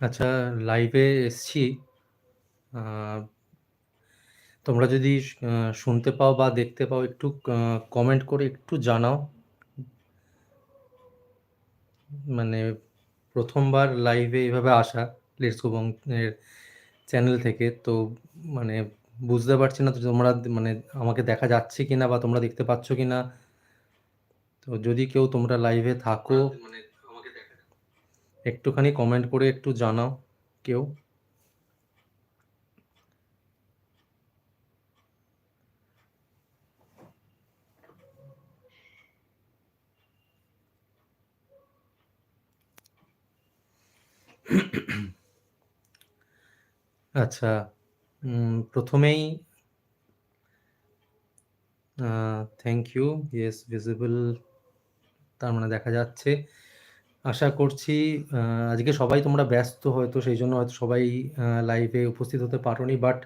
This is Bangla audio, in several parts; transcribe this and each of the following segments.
আচ্ছা লাইভে এসছি। তোমরা যদি শুনতে পাও বা দেখতে পাও, একটু কমেন্ট করে একটু জানাও। মানে প্রথমবার লাইভে এভাবে আসা লেটস এর চ্যানেল থেকে। তো মানে বুঝতে পারছি না তোমরা মানে আমাকে দেখা যাচ্ছে কিনা বা তোমরা দেখতে পাচ্ছ কিনা? তো যদি কেউ তোমরা লাইভে থাকো মানে একটুখানি কমেন্ট করে একটু জানাও কেউ। আচ্ছা, উম ১ম এই থ্যাংক ইউ। ইয়েস ভিজিবল তার মানে দেখা যাচ্ছে। আশা করছি আজকে সবাই তোমরা ব্যস্ত হয়তো সেই জন্য হয়তো সবাই লাইভে উপস্থিত হতে পারোনি। বাট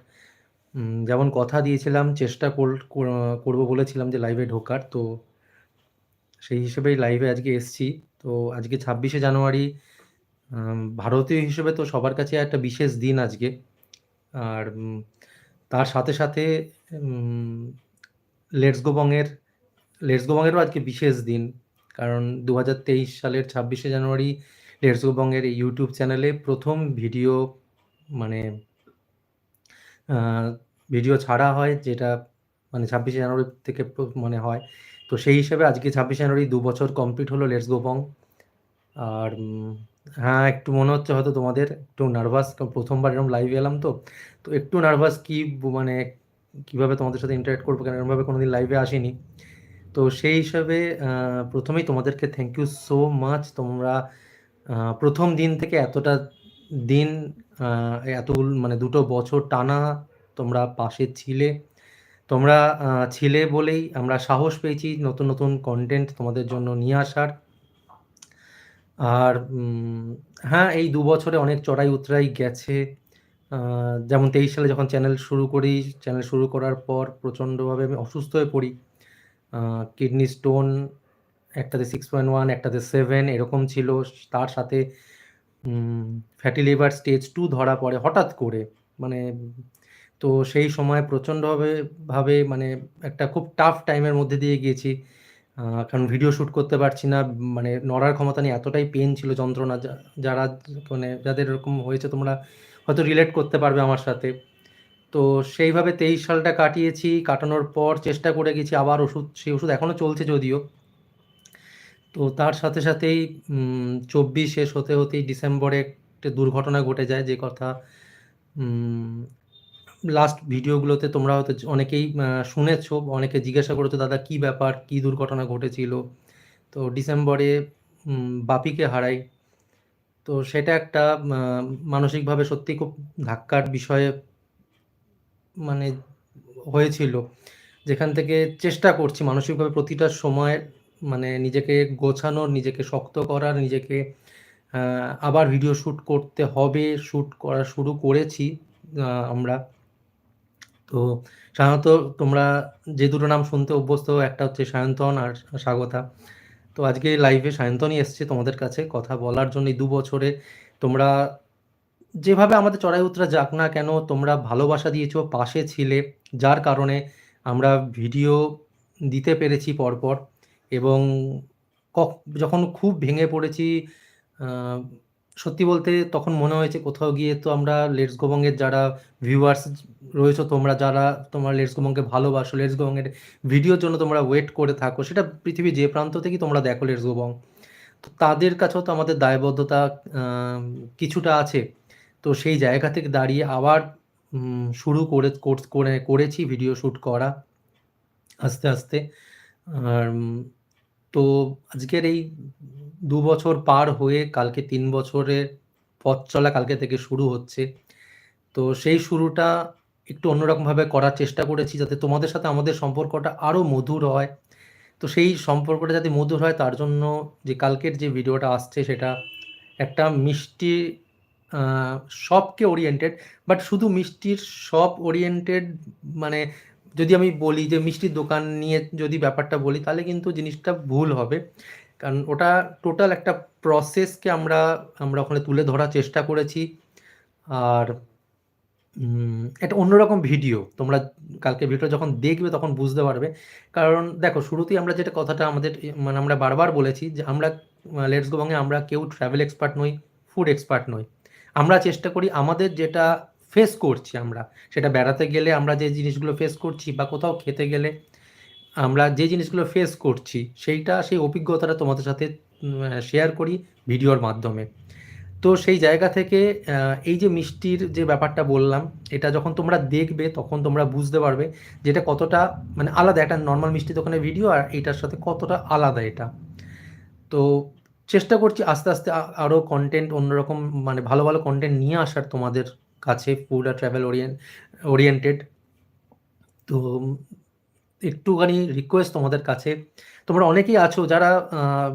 যেমন কথা দিয়েছিলাম চেষ্টা কর কর করব বলেছিলাম যে লাইভে ঢোকার। তো সেই হিসেবেই লাইভে আজকে এসছি। তো আজকে ২৬শে জানুয়ারি ভারতীয় হিসেবে তো সবার কাছে একটা বিশেষ দিন আজকে। আর তার সাথে, সাথে লেটস গো বং এর লেটস গো বং এরও আজকে বিশেষ দিন। কারণ ২০২৩ সালের ২৬শে জানুয়ারি লেটস গো বং এর ইউটিউব চ্যানেলে প্রথম ভিডিও মানে ভিডিও ছাড়া হয় যেটা মানে ২৬শে জানুয়ারি থেকে মানে হয়। তো সেই হিসেবে আজকে ২৬শে জানুয়ারি দু বছর কমপ্লিট হলো লেটস গো বং। আর হ্যাঁ, একটু মনে হচ্ছে হয়তো তোমাদের একটু নার্ভাস প্রথমবার ১ম এরকম লাইভে এলাম তো। তো একটু নার্ভাস কি মানে কীভাবে তোমাদের সাথে ইন্টারেক্ট করব কারণ এরকমভাবে কোনোদিন লাইভে আসিনি। তো সেই হিসাবে প্রথমেই তোমাদেরকে থ্যাংক ইউ সো মাচ তোমরা প্রথম দিন থেকে এতটা দিন এত মানে দুটো বছর টানা তোমরা পাশে ছিলে। তোমরা ছিলে বলেই আমরা সাহস পেয়েছি নতুন, নতুন কন্টেন্ট তোমাদের জন্য নিয়ে আসার। আর হ্যাঁ, এই দু বছরে অনেক চড়াই উতরাই গেছে। যেমন ২৩ সালে যখন চ্যানেল শুরু করি, চ্যানেল শুরু করার পর প্রচণ্ডভাবে আমি অসুস্থ হয়ে পড়ি। কিডনি স্টোন একটাতে 6.1 একটাতে সেভেন এরকম ছিল। তার সাথে ফ্যাটি লিভার স্টেজ টু ধরা পড়ে হঠাৎ করে। মানে তো সেই সময় প্রচণ্ডভাবে, ভাবে মানে একটা খুব টাফ টাইমের মধ্যে দিয়ে গিয়েছি। কারণ ভিডিও শুট করতে পারছি না। মানে নড়ার ক্ষমতা নেই। এতটাই পেন ছিল যন্ত্রণা যারা মানে যাদের এরকম হয়েছে, তোমরা হয়তো রিলেট করতে পারবে আমার সাথে। তো সেইভাবে ২৩ সালটা কাটিয়েছি। কাটানোর পর চেষ্টা করে গেছি আবার ওষুধ সেই ওষুধ এখনও চলছে যদিও। তো তার সাথে সাথেই চব্বিশ শেষ হতে, হতেই ডিসেম্বরে একটা দুর্ঘটনা ঘটে যায় যে কথা লাস্ট ভিডিওগুলোতে তোমরা হয়তো অনেকেই শুনেছ, অনেকে জিজ্ঞাসা করেছ, "দাদা কি ব্যাপার? কি দুর্ঘটনা ঘটেছিল?" তো ডিসেম্বরে বাপিকে হারাই। তো সেটা একটা মানসিকভাবে সত্যিই খুব ধাক্কার বিষয় মানে হয়েছিল। যেখান থেকে চেষ্টা করছি মানসিকভাবে প্রতিটা সময় মানে নিজেকে গোছানোর, নিজেকে শক্ত করার, নিজেকে আবার ভিডিও শ্যুট করতে হবে, শ্যুট করা শুরু করেছি আমরা। তো সাধারণত তোমরা যে দুটো নাম শুনতে অভ্যস্ত একটা হচ্ছে সায়ন্তন আর স্বাগতা। তো আজকে লাইভে সায়ন্তনই এসছে তোমাদের কাছে কথা বলার জন্য এই ২ বছরে তোমরা যেভাবে আমাদের চড়াই উতরা যাক না কেন তোমরা ভালোবাসা দিয়েছ, পাশে ছিলে। যার কারণে আমরা ভিডিও দিতে পেরেছি পরপর এবং যখন খুব ভেঙে পড়েছি সত্যি বলতে তখন মনে হয়েছে কোথাও গিয়ে তো আমরা লেটস গো বং এর যারা ভিউয়ার্স রয়েছো তোমরা যারা তোমরা লেটস গো বংকে ভালোবাসো, লেটস গো বং এর ভিডিওর জন্য তোমরা ওয়েট করে থাকো। সেটা পৃথিবীর যে প্রান্ত থেকেই তোমরা দেখো লেটস গো বং। তো তাদের কাছেও তো আমাদের দায়বদ্ধতা কিছুটা আছে। তো সেই জায়গা থেকে দাঁড়িয়ে আবার শুরু করে কোর্স করে করেছি ভিডিও শ্যুট করা আস্তে, আস্তে। আর তো আজকের এই ২ বছর পার হয়ে কালকে তিন বছরের পথ চলা কালকে থেকে শুরু হচ্ছে। তো সেই শুরুটা একটু অন্যরকমভাবে করার চেষ্টা করেছি যাতে তোমাদের সাথে আমাদের সম্পর্কটা আরও মধুর হয়। তো সেই সম্পর্কটা যাতে মধুর হয় তার জন্য যে কালকের যে ভিডিওটা আসছে সেটা একটা মিষ্টি শপকে ওরিয়েন্টেড বাট শুধু মিষ্টির শপ ওরিয়েন্টেড মানে যদি আমি বলি যে মিষ্টির দোকান নিয়ে যদি ব্যাপারটা বলি, তাহলে কিন্তু জিনিসটা ভুল হবে। কারণ ওটা টোটাল একটা প্রসেসকে আমরা আমরা ওখানে তুলে ধরার চেষ্টা করেছি। আর এটা অন্যরকম ভিডিও তোমরা কালকে ভিডিও যখন দেখবে তখন বুঝতে পারবে। কারণ দেখো, শুরুতেই আমরা যেটা কথাটা আমাদের মানে আমরা বারবার বলেছি যে আমরা লেটস গো আমরা কেউ ট্রাভেল এক্সপার্ট নই ফুড এক্সপার্ট নই। আমরা চেষ্টা করি আমাদের যেটা ফেস করছি আমরা, সেটা বেড়াতে গেলে আমরা যে জিনিসগুলো ফেস করছি বা কোথাও খেতে গেলে আমরা যে জিনিসগুলো ফেস করছি, সেইটা, সেই অভিজ্ঞতাটা তোমাদের সাথে শেয়ার করি ভিডিওর মাধ্যমে। তো সেই জায়গা থেকে এই যে মিষ্টির যে ব্যাপারটা বললাম, এটা যখন তোমরা দেখবে, তখন তোমরা বুঝতে পারবে যেটা কতটা মানে আলাদা, একটা নর্মাল মিষ্টি দোকানের ভিডিও আর এটার সাথে কতটা আলাদা এটা। তো চেষ্টা করছি আস্তে আস্তে আরও কন্টেন্ট অন্যরকম মানে ভালো ভালো কন্টেন্ট নিয়ে আসার তোমাদের কাছে ফুড আর ট্রাভেল ওরিয়েন্ট ওরিয়েন্টেড তো একটুখানি রিকোয়েস্ট তোমাদের কাছে। তোমরা অনেকেই আছো যারা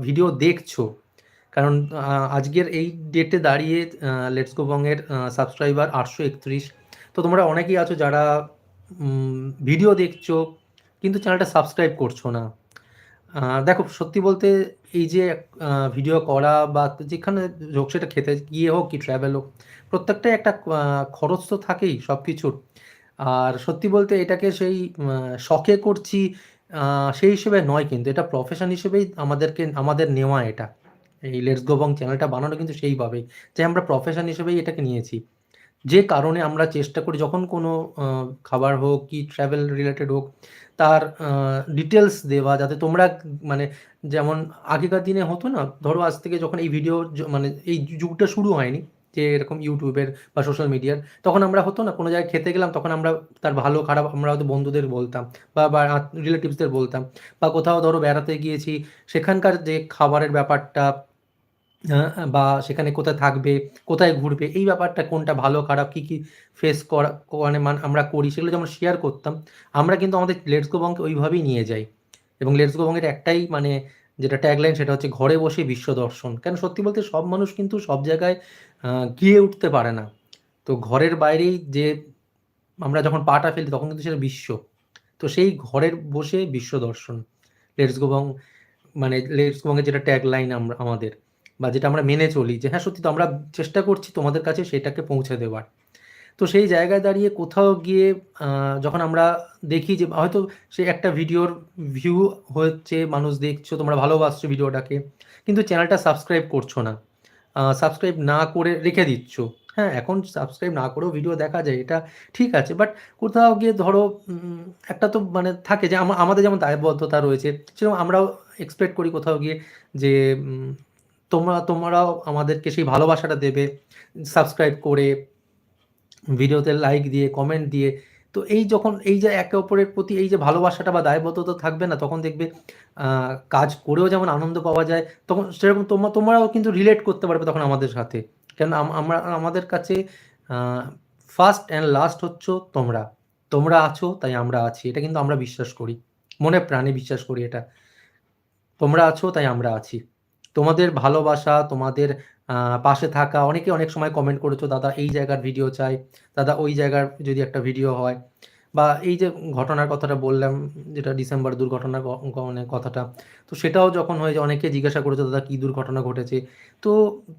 ভিডিও দেখছ। কারণ আজকের এই ডেটে দাঁড়িয়ে লেটস গো সাবস্ক্রাইবার আটশো একত্রিশ। তো তোমরা অনেকেই আছো যারা ভিডিও দেখছ, কিন্তু চ্যানেলটা সাবস্ক্রাইব করছ না। দেখো, সত্যি বলতে এই যে ভিডিও করা বা যেখানে হোক সেটা খেতে গিয়ে হোক কি ট্রাভেল হোক, প্রত্যেকটাই একটা খরচ তো থাকেই সব কিছুর আর সত্যি বলতে এটাকে সেই শখে করছি সেই হিসেবে নয় কিন্তু, এটা প্রফেশন হিসেবেই আমাদেরকে, আমাদের নেওয়া এটা। এই লেটস গো বং চ্যানেলটা বানানো কিন্তু সেইভাবেই, যে আমরা প্রফেশন হিসেবেই এটাকে নিয়েছি। যে কারণে আমরা চেষ্টা করি, যখন কোনো খাবার হোক কি ট্রাভেল রিলেটেড হোক, তার ডিটেলস দেওয়া যাতে তোমরা মানে যেমন আগেকার দিনে হতো না, ধরো আজ থেকে যখন এই ভিডিও মানে এই যুগটা শুরু হয়নি, যে এরকম ইউটিউবের বা সোশ্যাল মিডিয়ার তখন আমরা হতো না, কোনো জায়গায় খেতে গেলাম, তখন আমরা তার ভালো, খারাপ, আমরা হয়তো বন্ধুদের বলতাম বা বা রিলেটিভসদের বলতাম, বা কোথাও ধরো বেড়াতে গিয়েছি, সেখানকার যে খাবারের ব্যাপারটা বা সেখানে কোথায় থাকবে, কোথায় ঘুরবে, এই ব্যাপারটা কোনটা ভালো, খারাপ, কী কী ফেস করা মানে আমরা করি, সেগুলো যেমন শেয়ার করতাম, আমরা কিন্তু আমাদের লেটস গো বংকে ওইভাবেই নিয়ে যাই। এবং লেটস গো বঙ্গের একটাই মানে যেটা ট্যাগলাইন সেটা হচ্ছে ঘরে বসে বিশ্ব দর্শন। কেন সত্যি বলতে সব মানুষ কিন্তু সব জায়গায় গিয়ে উঠতে পারে না। তো ঘরের বাইরেই যে আমরা যখন পাটা ফেলি তখন কিন্তু সেটা বিশ্ব। তো সেই ঘরের বসে বিশ্ব দর্শন। লেটস গো বং মানে লেটস গো বঙ্গের যেটা ট্যাগলাইন আমরা, আমাদের। বা যেটা আমরা মেনে চলি যে হ্যাঁ সত্যি তো আমরা চেষ্টা করছি তোমাদের কাছে সেটাকে পৌঁছে দেওয়ার। তো সেই জায়গায় দাঁড়িয়ে কোথাও গিয়ে যখন আমরা দেখি যে হয়তো সে একটা ভিডিওর ভিউ হচ্ছে, মানুষ দেখছ, তোমরা ভালোবাসছো ভিডিওটাকে, কিন্তু চ্যানেলটা সাবস্ক্রাইব করছ না। সাবস্ক্রাইব না করে রেখে দিচ্ছ। হ্যাঁ এখন সাবস্ক্রাইব না করেও ভিডিও দেখা যায়, এটা ঠিক আছে। বাট কোথাও গিয়ে ধরো একটা তো মানে থাকে যে আমাদের যেমন দায়বদ্ধতা রয়েছে, সেরকম আমরাও এক্সপেক্ট করি কোথাও গিয়ে যে তোমরা, তোমরাও আমাদেরকে সেই ভালোবাসাটা দেবে সাবস্ক্রাইব করে ভিডিওতে লাইক দিয়ে কমেন্ট দিয়ে। তো এই যখন, এই যে একে অপরের প্রতি এই যে ভালোবাসাটা বা দায়বদ্ধতা থাকবে না, তখন দেখবে কাজ করেও যেমন আনন্দ পাওয়া যায়, তখন সেরকম তোমরা, তোমরাও কিন্তু রিলেট করতে পারবে তখন আমাদের সাথে। কেন আমরা, আমাদের কাছে ফার্স্ট অ্যান্ড লাস্ট হচ্ছে তোমরা। তোমরা আছো, তাই আমরা আছি। এটা কিন্তু আমরা বিশ্বাস করি। মনে প্রাণে বিশ্বাস করি এটা। তোমরা আছো, তাই আমরা আছি। তোমাদের ভালোবাসা, তোমাদের পাশে থাকা, অনেকে অনেক সময় কমেন্ট করেছ, দাদা, এই জায়গার ভিডিও চাই, দাদা, ওই জায়গার যদি একটা ভিডিও হয়। বা এই যে ঘটনার কথাটা বললাম, যেটা ডিসেম্বর দুর্ঘটনার মানে কথাটা, তো সেটাও যখন হয়েছে অনেকে জিজ্ঞাসা করেছ, দাদা, কী দুর্ঘটনা ঘটেছে? তো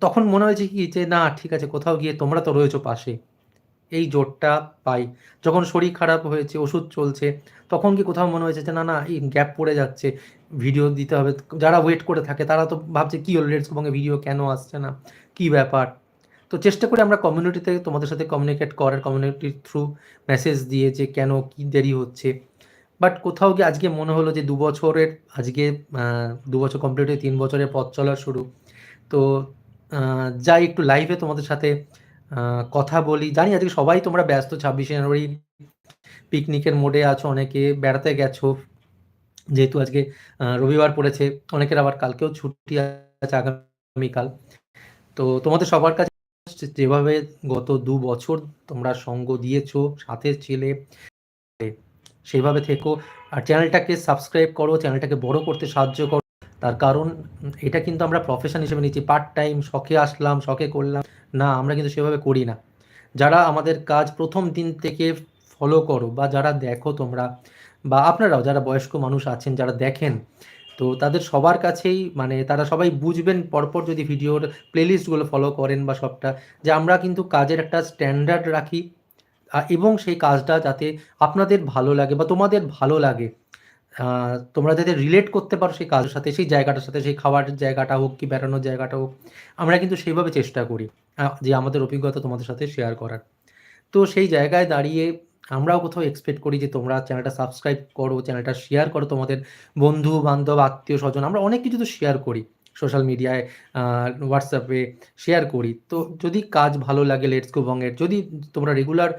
তখন মনে হয়েছে কি যে, না, ঠিক আছে, কোথাও গিয়ে তোমরা তো রয়েছো পাশে, এই জোরটা পাই। যখন শরীর খারাপ হয়েছে, ওষুধ চলছে, তখন কি কোথাও মনে হয়েছে যে, না না, এই গ্যাপ পড়ে যাচ্ছে। ভিডিও দিতে হবে। যারা ওয়েট করে থাকে, তারা তো ভাবছে কী হলো রেডস এবং ভিডিও কেন আসছে না? কি ব্যাপার? তো চেষ্টা করে আমরা কমিউনিটিতে তোমাদের সাথে কমিউনিকেট করার কমিউনিটির থ্রু মেসেজ দিয়ে যে কেন কি দেরি হচ্ছে। বাট কোথাও গিয়ে আজকে মনে হলো যে দু বছরের আজকে দু বছর কমপ্লিট হয়ে তিন বছরের পথ চলা শুরু। তো যাই একটু লাইভে তোমাদের সাথে কথা বলি। জানি আজকে সবাই তোমরা ব্যস্ত, ছাব্বিশে জানুয়ারি পিকনিকের মোডে আছো, অনেকে বেড়াতে গেছো। যেহেতু আজকে রবিবার পড়েছে, অনেকের আবার কালকেও ছুটি আছে আগামীকাল। তো তোমাদের সবার কাছে যেভাবে গত দু বছর তোমরা সঙ্গ দিয়েছ, সাথে ছিলে, সেভাবে থেকো। আর চ্যানেলটাকে সাবস্ক্রাইব করো, চ্যানেলটাকে বড় করতে সাহায্য করো। তার কারণ, এটা কিন্তু আমরা প্রফেশন হিসেবে নিচ্ছি। পার্ট টাইম শখে আসলাম, শখে করলাম। না, আমরা কিন্তু সেভাবে করি না। যারা আমাদের কাজ প্রথম দিন থেকে ফলো করো বা যারা দেখো তোমরা বা আপনারাও যারা বয়স্ক মানুষ আছেন, যারা দেখেন, তো তাদের সবার কাছেই মানে তারা সবাই বুঝবেন, পরপর যদি ভিডিওর প্লেলিস্টগুলো ফলো করেন বা সবটা, যে আমরা কিন্তু কাজের একটা স্ট্যান্ডার্ড রাখি এবং সেই কাজটা যাতে আপনাদের ভালো লাগে বা তোমাদের ভালো লাগে তোমরা যাতে রিলেট করতে পারো সেই কাজের সাথে, সেই জায়গাটার সাথে, সেই খাওয়ার জায়গাটা হোক কি বেড়ানোর জায়গাটা হোক, আমরা কিন্তু সেইভাবে চেষ্টা করি যে আমাদের অভিজ্ঞতা তোমাদের সাথে শেয়ার করার। তো সেই জায়গায় দাঁড়িয়ে আমরাও কোথাও এক্সপেক্ট করি যে তোমরা চ্যানেলটা সাবস্ক্রাইব করো চ্যানেলটা শেয়ার করো তোমাদের বন্ধু, বান্ধব, আত্মীয়, স্বজন। আমরা অনেক কিছু তো শেয়ার করি সোশ্যাল মিডিয়ায় হোয়াটসঅ্যাপে শেয়ার করি। তো যদি কাজ ভালো লাগে লেটস গো বঙ্গের যদি তোমরা রেগুলার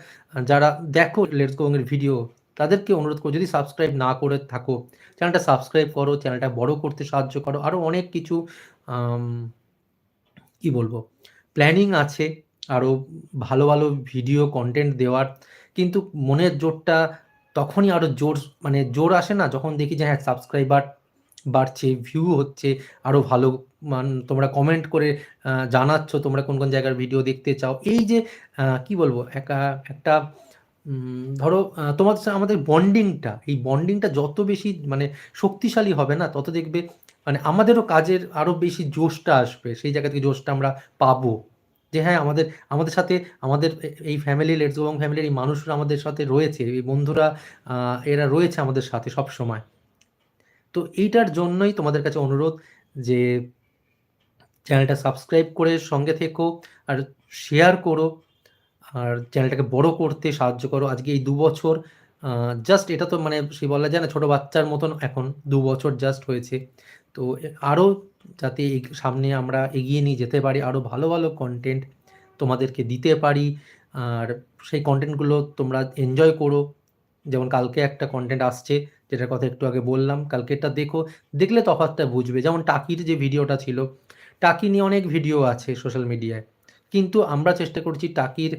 যারা দেখো লেটস গো বঙ্গের ভিডিও তাদেরকে অনুরোধ করো যদি সাবস্ক্রাইব না করে থাকো চ্যানেলটা সাবস্ক্রাইব করো চ্যানেলটা বড় করতে সাহায্য করো। আরও অনেক কিছু কি বলব প্ল্যানিং আছে আরও ভালো ভালো ভিডিও কন্টেন্ট দেওয়ার। কিন্তু মনের জোরটা তখনই আরও জোর মানে জোর আসে না যখন দেখি যে হ্যাঁ সাবস্ক্রাইবার বাড়ছে ভিউ হচ্ছে আরও ভালো মান তোমরা কমেন্ট করে জানাচ্ছ তোমরা কোন কোন জায়গার ভিডিও দেখতে চাও। এই যে কি বলব একটা একটা ধরো তোমাদের আমাদের বন্ডিংটা এই বন্ডিংটা যত বেশি মানে শক্তিশালী হবে না, তত দেখবে মানে আমাদেরও কাজের আরও বেশি জোশটা আসবে, সেই জায়গা থেকে জোশটা আমরা পাবো। যে হ্যাঁ আমাদের আমাদের সাথে, আমাদের এই ফ্যামিলি লেটস এবং ফ্যামিলির এই মানুষরা আমাদের সাথে রয়েছে, এই বন্ধুরা এরা রয়েছে আমাদের সাথে সব সময় তো এইটার জন্যই তোমাদের কাছে অনুরোধ যে চ্যানেলটা সাবস্ক্রাইব করে সঙ্গে থেকো আর শেয়ার করো আর চ্যানেলটাকে বড় করতে সাহায্য করো। আজকে এই দু বছর জাস্ট এটা তো মানে সে বলা যায় না ছোটো বাচ্চার মতন এখন দু বছর জাস্ট হয়েছে। তো আরও যাতে সামনে আমরা এগিয়ে নিয়ে যেতে পারি আরও ভালো ভালো কন্টেন্ট তোমাদেরকে দিতে পারি। আর সেই কন্টেন্টগুলো তোমরা এনজয় করো। যেমন কালকে একটা কন্টেন্ট আসছে, যেটার কথা একটু আগে বললাম, কালকেরটা দেখো, দেখলে তফাৎটা বুঝবে। যেমন টাকির যে ভিডিওটা ছিল, টাকি নিয়ে অনেক ভিডিও আছে সোশ্যাল মিডিয়ায় কিন্তু আমরা চেষ্টা করছি টাকির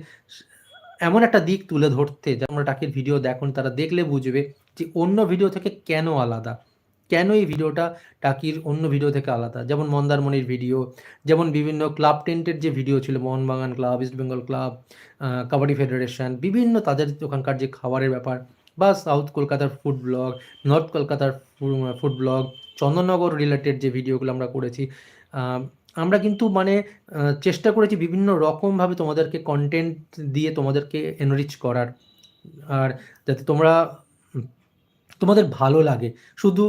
এমন একটা দিক তুলে ধরতে। যেমন টাকির ভিডিও দেখুন তারা দেখলে বুঝবে যে অন্য ভিডিও থেকে কেন আলাদা। কেন এই ভিডিওটা টাকির অন্য ভিডিও থেকে আলাদা? যেমন মন্দারমণির ভিডিও, যেমন বিভিন্ন ক্লাব টেন্টের যে ভিডিও ছিল, Mohun Bagan club, east Bengal club kabaddi federation, বিভিন্ন তাদের ওখানকার যে খাবারের ব্যাপার, বা সাউথ কলকাতার ফুড ব্লগ, নর্থ কলকাতার ফুড ব্লগ, চন্দননগর রিলেটেড যে ভিডিওগুলো আমরা করেছি আমরা কিন্তু মানে চেষ্টা করেছি বিভিন্ন রকমভাবে তোমাদেরকে কন্টেন্ট দিয়ে তোমাদেরকে এনরিচ করার। আর যাতে তোমরা তোমাদের ভালো লাগে। শুধু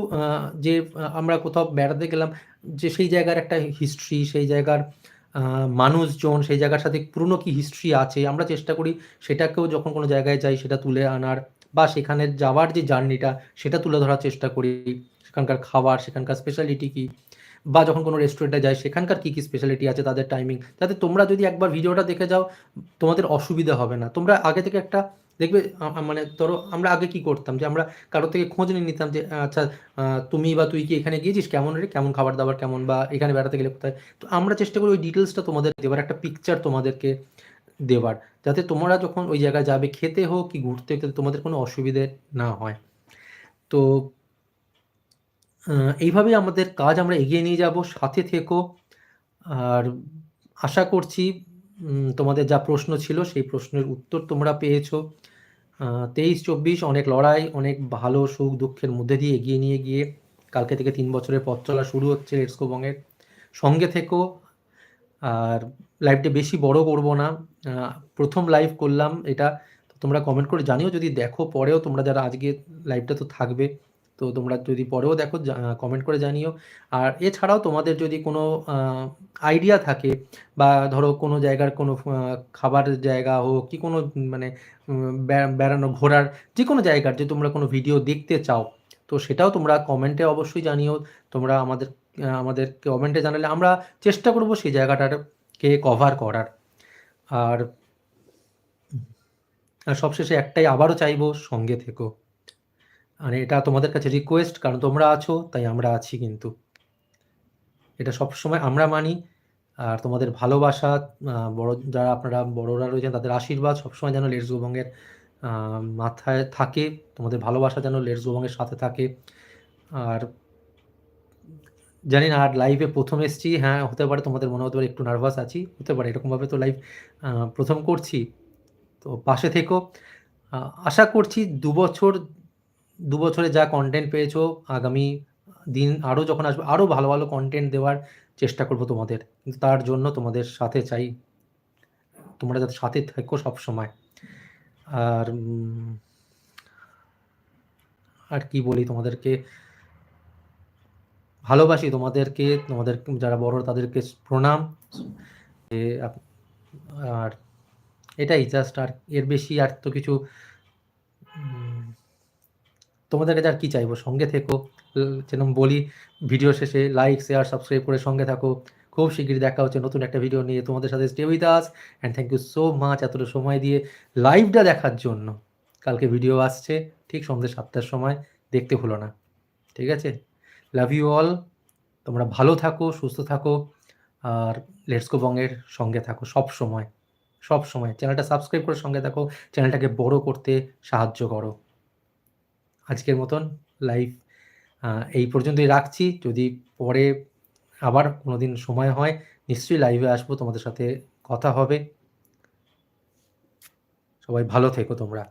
যে আমরা কোথাও বেড়াতে গেলাম, যে, সেই জায়গার একটা হিস্ট্রি সেই জায়গার মানুষজন, সেই জায়গার সাথে পুরনো কি হিস্ট্রি আছে, আমরা চেষ্টা করি সেটাকেও যখন কোনো জায়গায় যাই সেটা তুলে আনার বা সেখানে যাওয়ার যে জার্নিটা সেটা তুলে ধরার চেষ্টা করি। সেখানকার খাবার, সেখানকার স্পেশালিটি কী? বা যখন কোনো রেস্টুরেন্টে যায় সেখানকার কী কী স্পেশালিটি আছে তাদের টাইমিং যাতে তোমরা যদি একবার ভিডিওটা দেখে যাও, তোমাদের অসুবিধা হবে না। তোমরা আগে থেকে একটা দেখবে মানে ধরো আমরা আগে কি করতাম? যে আমরা কারও থেকে খোঁজ নিয়ে নিতাম যে আচ্ছা তুমি বা তুই কি এখানে গিয়েছিস? কেমন রে? কেমন খাবার দাবার কেমন? বা এখানে বেড়াতে গেলে কোথায়? তো আমরা চেষ্টা করি ওই ডিটেলসটা তোমাদের দেবার, একটা পিকচার তোমাদেরকে দেওয়ার যাতে তোমরা যখন ওই জায়গায় যাবে, খেতে হোক কি ঘুরতে যাতে তোমাদের কোনো অসুবিধে না হয়। তো এইভাবেই আমাদের কাজ আমরা এগিয়ে নিয়ে যাব, সাথে থেকো। আর আশা করছি তোমাদের যা প্রশ্ন ছিল, সেই প্রশ্নের উত্তর তোমরা পেয়েছ। তেইশ, চব্বিশ, অনেক লড়াই, অনেক ভালো সুখ দুঃখের মধ্যে দিয়ে এগিয়ে নিয়ে গিয়ে কালকে থেকে তিন বছরের পথ চলা শুরু হচ্ছে লেটসকো বঙ্গের সঙ্গে থেকো, আর লাইভটা বেশি বড় করব না। প্রথম লাইভ করলাম, এটা তোমরা কমেন্ট করে জানিও, যদি দেখো পরেও তোমরা যারা আজকে লাইভটা তো থাকবে। তো তোমরা যদি পরেও দেখো কমেন্ট করে জানিও। আর এছাড়াও তোমাদের যদি কোনো আইডিয়া থাকে বা ধরো কোনো জায়গার কোনো খাবার জায়গা হোক, কি কোনো মানে বেড়ানো, ঘোরার যে কোনো জায়গার যে তোমরা কোনো ভিডিও দেখতে চাও, তো সেটাও তোমরা কমেন্টে অবশ্যই জানিও। তোমরা আমাদের আমাদের কমেন্টে জানালে আমরা চেষ্টা করব সেই জায়গাটাকে কভার করার। আর সবশেষে একটাই আবারও চাইব, সঙ্গে থেকো। মানে এটা তোমাদের কাছে রিকোয়েস্ট কারণ তোমরা আছো, তাই আমরা আছি কিন্তু। এটা সবসময় আমরা মানি, আর তোমাদের ভালোবাসা বড়, যারা আপনারা বড়রা রয়েছেন, তাদের আশীর্বাদ সবসময় যেন লেটস গোবঙ্গের মাথায় থাকে, তোমাদের ভালোবাসা যেন লেটস গোবঙ্গের সাথে থাকে। আর জানি না, আর লাইভে প্রথম এসছি হ্যাঁ হতে পারে তোমাদের মনে হতে পারে একটু নার্ভাস আছি, হতে পারে এরকমভাবে তো লাইভ প্রথম করছি। তো পাশে থেকো। আশা করছি দু বছর দু বছরে যা কন্টেন্ট পেয়েছ আগামী দিন আরও যখন আসবে আরও ভালো, ভালো কন্টেন্ট দেওয়ার চেষ্টা করব তোমাদের। কিন্তু তার জন্য তোমাদের সাথে চাই তোমরা যাতে সাথে থেকো সবসময়। আর আর কি বলি তোমাদেরকে ভালোবাসি তোমাদেরকে, তোমাদের যারা বড় তাদেরকে প্রণাম। আর এটাই জাস্ট আর এর বেশি আর তো কিছু তোমাদের কাছে আর কি চাইব? সঙ্গে থেকো। যেরকম বলি ভিডিও শেষে লাইক, শেয়ার, সাবস্ক্রাইব করে সঙ্গে থাকো। খুব শিগগিরই দেখা হচ্ছে নতুন একটা ভিডিও নিয়ে তোমাদের সাথে stay with us and thank you so much এতটা সময় দিয়ে লাইভটা দেখার জন্য। কালকে ভিডিও আসছে ঠিক সন্ধ্যে সাতটার সময় দেখতে ভুলো না। ঠিক আছে? Love you all. তোমরা ভালো থাকো, সুস্থ থাকো। আর লেটস গো বং এর সঙ্গে থাকো সব সময় চ্যানেলটা সাবস্ক্রাইব করে সঙ্গে থাকো। চ্যানেলটাকে বড় করতে সাহায্য করো। আজকের মতন লাইভ এই পর্যন্তই রাখছি। যদি পরে আবার কোনো দিন সময় হয়, নিশ্চয়ই লাইভে আসব। তোমাদের সাথে কথা হবে। সবাই ভালো থেকো তোমরা।